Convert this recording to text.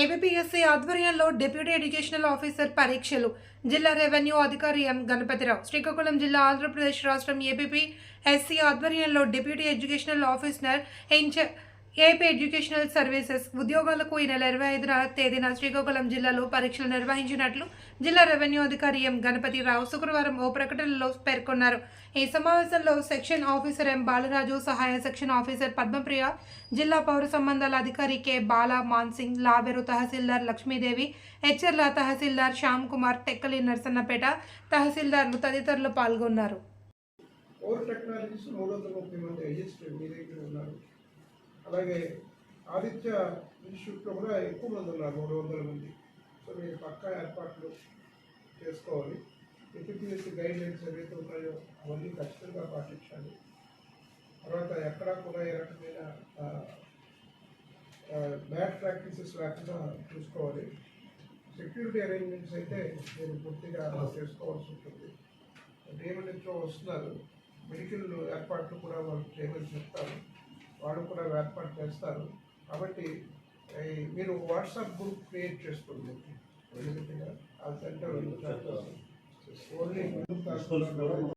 ABPSC ఆధ్వర్యంలో deputy educational officer పరీక్షలు. జిల్లా రెవెన్యూ అధికారి ఎం గణపతిరావు. శ్రీకాకుళం జిల్లా ఆంధ్రప్రదేశ్ రాష్ట్రం ఏబిపి ఎస్సీ ఆధ్వర్యంలో deputy educational officer incharge AP educational services ఉద్యోగాలకు ఈ నెల ఇరవై ఐదున తేదీన శ్రీకాకుళం జిల్లాలో పరీక్షలు నిర్వహించినట్లు జిల్లా రెవెన్యూ అధికారి ఎం గణపతిరావు శుక్రవారం ఓ ప్రకటనలో పేర్కొన్నారు. ఈ సమావేశంలో సెక్షన్ ఆఫీసర్ ఎం బాలరాజు సహాయ సెక్షన్ ఆఫీసర్ పద్మప్రియ జిల్లా పౌర సంబంధాల అధికారి కె బాలా మాన్సింగ్ లావెరు తహసీల్దార్ లక్ష్మీదేవి హెచ్ఎర్ల తహసీల్దార్ శ్యామ్ కుమార్ టెక్కలి నర్సన్నపేట తహసీల్దార్లు తదితరులు పాల్గొన్నారు. అలాగే ఆదిత్య ఇన్స్టిట్యూట్లో కూడా ఎక్కువ మంది ఉన్నారు మూడు వందల మంది. సో మీరు పక్కా ఏర్పాట్లు చేసుకోవాలి. ఎపిపిఎస్సి గైడ్ లైన్స్ ఏవైతే ఉన్నాయో అవన్నీ ఖచ్చితంగా పాటించాలి. తర్వాత ఎక్కడా కూడా ఏ రకమైన బ్యాడ్ ప్రాక్టీసెస్ లేకుండా చూసుకోవాలి. సెక్యూరిటీ అరేంజ్మెంట్స్ అయితే మీరు పూర్తిగా చేసుకోవాల్సి ఉంటుంది. నియమ నుంచో వస్తున్నారు. మెడికల్ ఏర్పాట్లు కూడా వాళ్ళు చేయమని చెప్తారు. వాళ్ళు కూడా ఏర్పాటు చేస్తారు. కాబట్టి మీరు వాట్సాప్ గ్రూప్ క్రియేట్ చేసుకోండి. ఆ సెంటర్ ఓన్లీ